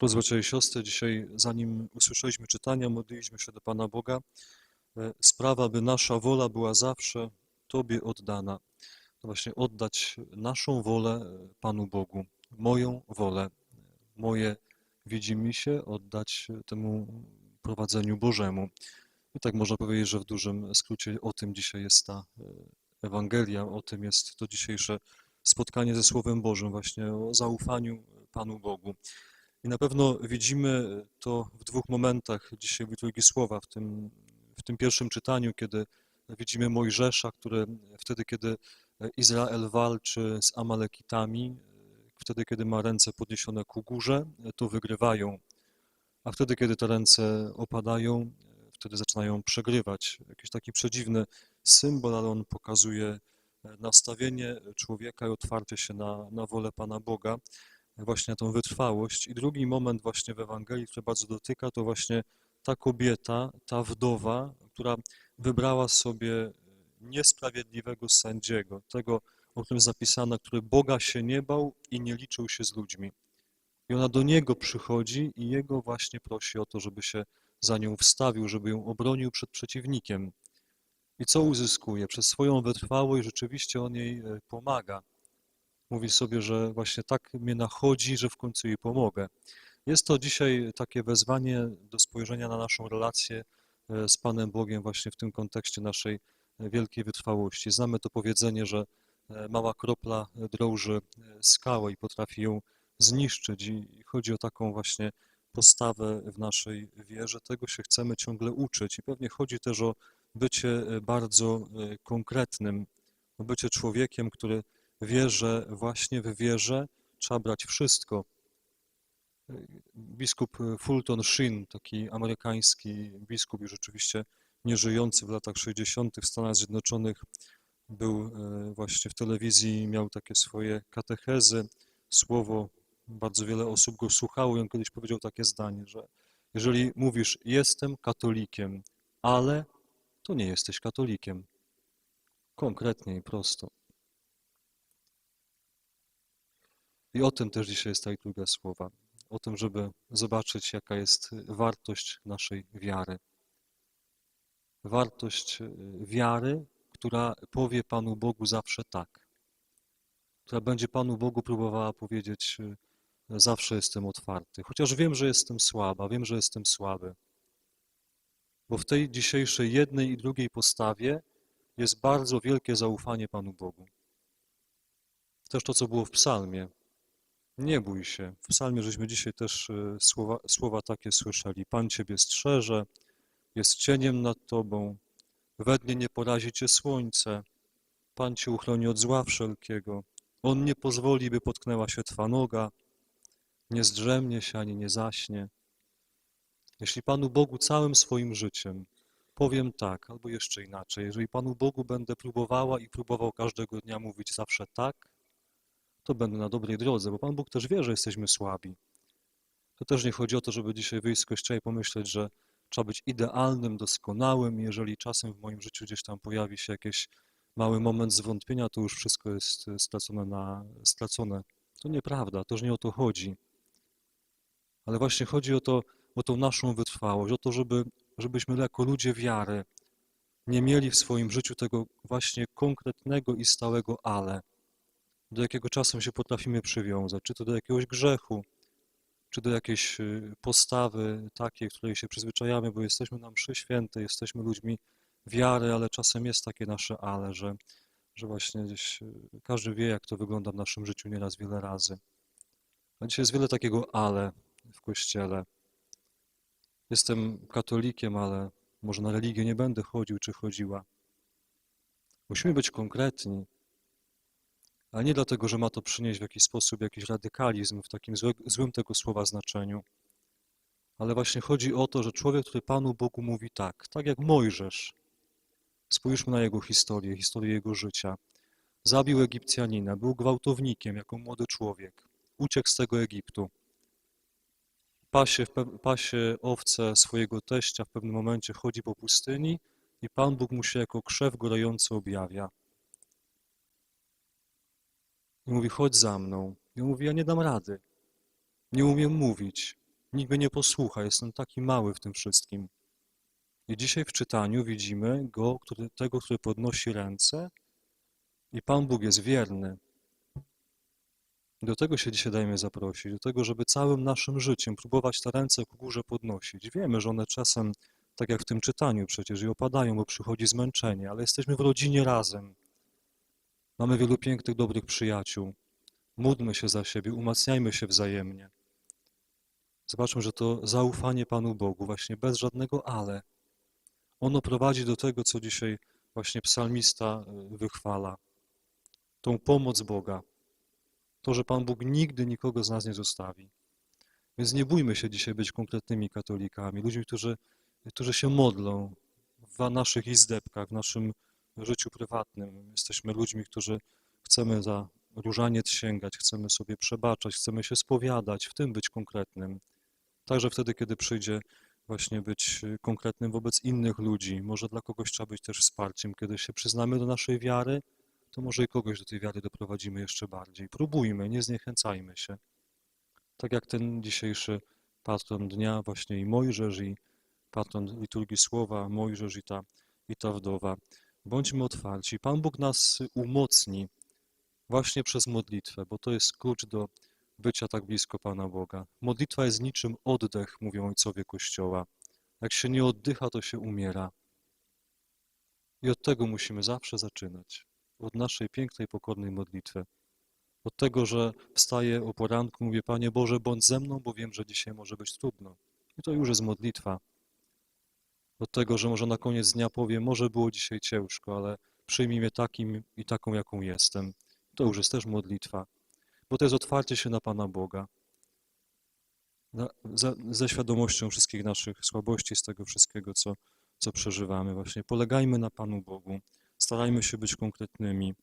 Drodzy bracia i siostry, dzisiaj zanim usłyszeliśmy czytania, modliliśmy się do Pana Boga. E, Sprawa, by nasza wola była zawsze Tobie oddana. To właśnie oddać naszą wolę e, Panu Bogu, moją wolę, moje widzimy się, oddać temu prowadzeniu Bożemu. I tak można powiedzieć, że w dużym skrócie o tym dzisiaj jest ta e, Ewangelia, o tym jest to dzisiejsze spotkanie ze Słowem Bożym, właśnie o zaufaniu Panu Bogu. I na pewno widzimy to w dwóch momentach dzisiaj w liturgii Słowa, w tym, w tym pierwszym czytaniu, kiedy widzimy Mojżesza, który wtedy, kiedy Izrael walczy z Amalekitami, wtedy, kiedy ma ręce podniesione ku górze, to wygrywają, a wtedy, kiedy te ręce opadają, wtedy zaczynają przegrywać. Jakiś taki przedziwny symbol, ale on pokazuje nastawienie człowieka i otwarcie się na, na wolę Pana Boga właśnie na tą wytrwałość. I drugi moment właśnie w Ewangelii, który bardzo dotyka, to właśnie ta kobieta, ta wdowa, która wybrała sobie niesprawiedliwego sędziego, tego, o którym jest zapisane, który Boga się nie bał i nie liczył się z ludźmi. I ona do niego przychodzi i jego właśnie prosi o to, żeby się za nią wstawił, żeby ją obronił przed przeciwnikiem. I co uzyskuje? Przez swoją wytrwałość rzeczywiście on jej e, pomaga mówi sobie, że właśnie tak mnie nachodzi, że w końcu jej pomogę. Jest to dzisiaj takie wezwanie do spojrzenia na naszą relację e, z Panem Bogiem właśnie w tym kontekście naszej e, wielkiej wytrwałości. Znamy to powiedzenie, że e, mała kropla drąży skałę i potrafi ją zniszczyć i chodzi o taką właśnie postawę w naszej wierze. Tego się chcemy ciągle uczyć i pewnie chodzi też o bycie bardzo konkretnym, o bycie człowiekiem, który wie, że właśnie w wierze trzeba brać wszystko. Biskup Fulton Sheen, taki amerykański biskup, już oczywiście nieżyjący w latach 60. w Stanach Zjednoczonych, był e, właśnie w telewizji, miał takie swoje katechezy, słowo, bardzo wiele osób go słuchało i on kiedyś powiedział takie zdanie, że jeżeli mówisz jestem katolikiem, ale to nie jesteś katolikiem. Konkretnie i prosto. I o tym też dzisiaj jest ta liturgia słowa. O tym, żeby zobaczyć, jaka jest wartość naszej wiary. Wartość y, wiary, która powie Panu Bogu zawsze tak. Która będzie Panu Bogu próbowała powiedzieć, y, zawsze jestem otwarty. Chociaż wiem, że jestem słaba, wiem, że jestem słaby. Bo w tej dzisiejszej jednej i drugiej postawie jest bardzo wielkie zaufanie Panu Bogu. Też to, co było w psalmie. Nie bój się. W psalmie żeśmy dzisiaj też e, słowa, słowa takie słyszeli. Pan Ciebie strzeże, jest cieniem nad Tobą, we dnie nie porazi Cię słońce, Pan Cię uchroni od zła wszelkiego. On nie pozwoli, by potknęła się Twa noga, nie zdrzemnie się ani nie zaśnie. Jeśli Panu Bogu całym swoim życiem powiem tak, albo jeszcze inaczej, jeżeli Panu Bogu będę próbowała i próbował każdego dnia mówić zawsze tak, to będę na dobrej drodze, bo Pan Bóg też wie, że jesteśmy słabi. To też nie chodzi o to, żeby dzisiaj wyjść z kościoła i pomyśleć, że trzeba być idealnym, doskonałym. Jeżeli czasem w moim życiu gdzieś tam pojawi się jakiś mały moment zwątpienia, to już wszystko jest stracone na stracone. To nieprawda, to już nie o to chodzi. Ale właśnie chodzi o to, o tą naszą wytrwałość, o to, żeby, żebyśmy jako ludzie wiary nie mieli w swoim życiu tego właśnie konkretnego i stałego ale do jakiego czasem się potrafimy przywiązać, czy to do jakiegoś grzechu, czy do jakiejś y, postawy takiej, której się przyzwyczajamy, bo jesteśmy na mszy jesteśmy ludźmi wiary, ale czasem jest takie nasze ale, że, że właśnie gdzieś y, każdy wie, jak to wygląda w naszym życiu nieraz wiele razy. A dzisiaj jest wiele takiego ale w Kościele. Jestem katolikiem, ale może na religię nie będę chodził czy chodziła. Musimy być konkretni ale nie dlatego, że ma to przynieść w jakiś sposób jakiś radykalizm w takim złym tego słowa znaczeniu, ale właśnie chodzi o to, że człowiek, który Panu Bogu mówi tak, tak jak Mojżesz, spójrzmy na jego historię, historię jego życia, zabił Egipcjanina, był gwałtownikiem jako młody człowiek, uciekł z tego Egiptu, pasie, pasie owce swojego teścia w pewnym momencie chodzi po pustyni i Pan Bóg mu się jako krzew gorący objawia. I mówi, chodź za mną. I mówi, ja nie dam rady. Nie umiem mówić. Nikt mnie nie posłucha, jestem taki mały w tym wszystkim. I dzisiaj w czytaniu widzimy go, który, tego, który podnosi ręce i Pan Bóg jest wierny. Do tego się dzisiaj dajemy zaprosić, do tego, żeby całym naszym życiem próbować te ręce ku górze podnosić. Wiemy, że one czasem, tak jak w tym czytaniu przecież, i opadają, bo przychodzi zmęczenie, ale jesteśmy w rodzinie razem. Mamy wielu pięknych, dobrych przyjaciół. Módlmy się za siebie, umacniajmy się wzajemnie. Zobaczmy, że to zaufanie Panu Bogu, właśnie bez żadnego ale, ono prowadzi do tego, co dzisiaj właśnie psalmista y, wychwala. Tą pomoc Boga. To, że Pan Bóg nigdy nikogo z nas nie zostawi. Więc nie bójmy się dzisiaj być konkretnymi katolikami, ludźmi, którzy, którzy się modlą w naszych izdebkach, w naszym życiu prywatnym. Jesteśmy ludźmi, którzy chcemy za różaniec sięgać, chcemy sobie przebaczać, chcemy się spowiadać, w tym być konkretnym. Także wtedy, kiedy przyjdzie właśnie być konkretnym wobec innych ludzi. Może dla kogoś trzeba być też wsparciem. Kiedy się przyznamy do naszej wiary, to może i kogoś do tej wiary doprowadzimy jeszcze bardziej. Próbujmy, nie zniechęcajmy się. Tak jak ten dzisiejszy patron dnia, właśnie i Mojżesz, i patron liturgii słowa, Mojżesz i ta, i ta wdowa. Bądźmy otwarci. Pan Bóg nas umocni właśnie przez modlitwę, bo to jest klucz do bycia tak blisko Pana Boga. Modlitwa jest niczym oddech, mówią ojcowie Kościoła. Jak się nie oddycha, to się umiera. I od tego musimy zawsze zaczynać. Od naszej pięknej, pokornej modlitwy. Od tego, że wstaję o poranku, mówię, Panie Boże, bądź ze mną, bo wiem, że dzisiaj może być trudno. I to już jest modlitwa. Od tego, że może na koniec dnia powiem, może było dzisiaj ciężko, ale przyjmij mnie takim i taką, jaką jestem. To już jest też modlitwa bo to jest otwarcie się na Pana Boga. Na, za, ze świadomością wszystkich naszych słabości, z tego wszystkiego, co, co przeżywamy. Właśnie polegajmy na Panu Bogu, starajmy się być konkretnymi,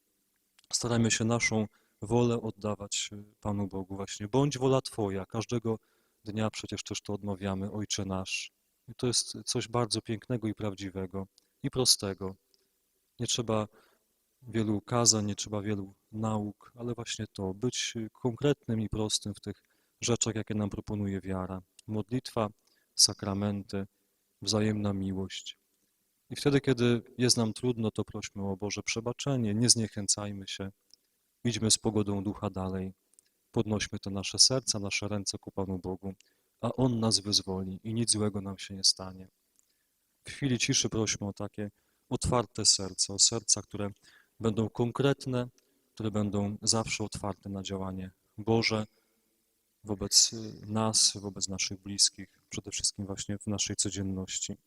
starajmy się naszą wolę oddawać Panu Bogu. Właśnie bądź wola Twoja. Każdego dnia przecież też to odmawiamy, Ojcze nasz. I to jest coś bardzo pięknego i prawdziwego i prostego. Nie trzeba wielu kazań, nie trzeba wielu nauk, ale właśnie to, być konkretnym i prostym w tych rzeczach, jakie nam proponuje wiara. Modlitwa, sakramenty, wzajemna miłość. I wtedy, kiedy jest nam trudno, to prośmy o Boże przebaczenie, nie zniechęcajmy się, idźmy z pogodą ducha dalej, podnośmy te nasze serca, nasze ręce ku Panu Bogu, a On nas wyzwoli i nic złego nam się nie stanie. W chwili ciszy prośmy o takie otwarte serce, o serca, które będą konkretne, które będą zawsze otwarte na działanie Boże wobec nas, wobec naszych bliskich, przede wszystkim właśnie w naszej codzienności.